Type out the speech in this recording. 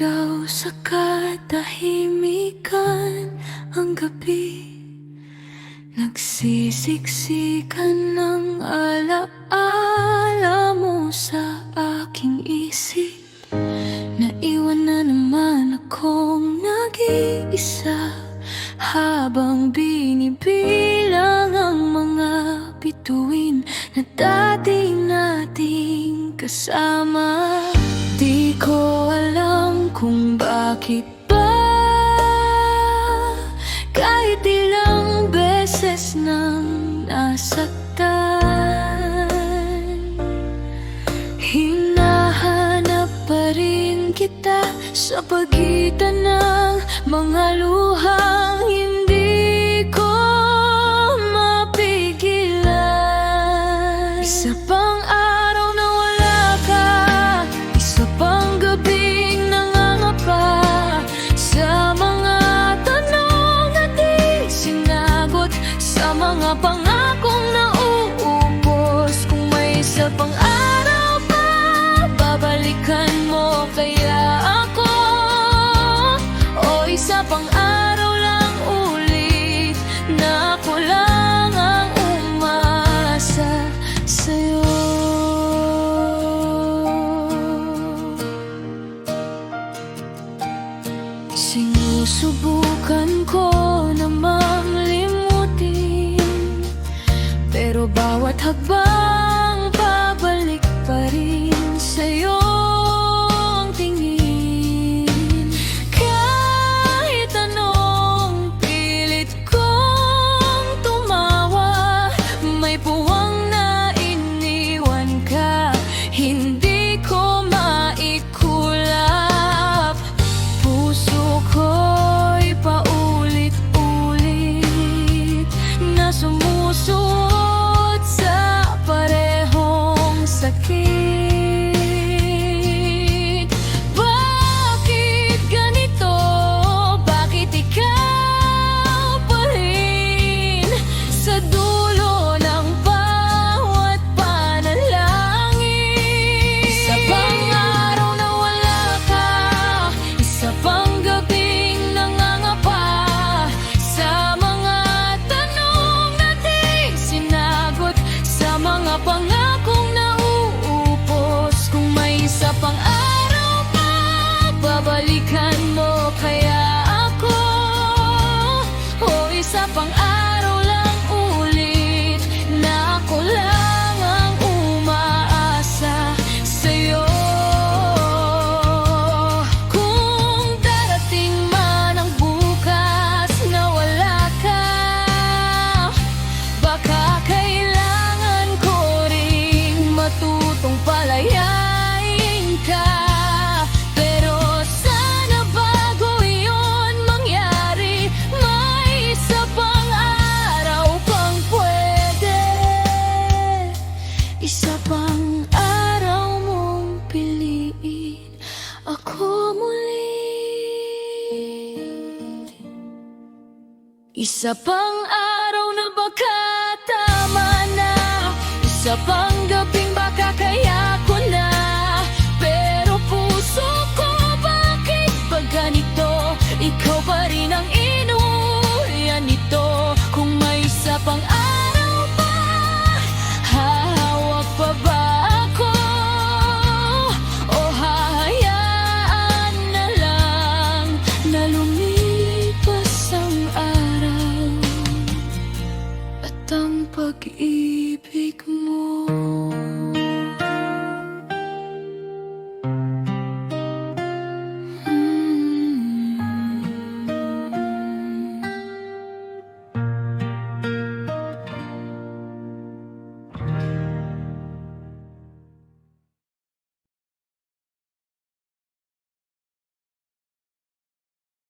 Sumisigaw sa katahimikan ang gabi Nagsisiksikan ng alaala mo sa aking isip. Naiwan na naman akong nag-iisa Habang binibilang ang mga bituin Na dati nating kasama bakit ba Kahit ilang beses nang nasaktan Hinahanap pa rin kita sa pagitan ng mga luhang Babalikan mo kaya ako? O isa pang araw lang ulit Na ako lang ang umasa sa'yo. Sinusubukan ko namang limutin Pero bawat hakbang Ako isa pang araw na baka tama na. Isa pang gabing baka kaya ko na. Pero puso ko bakit ba ganito? Ikaw pa araw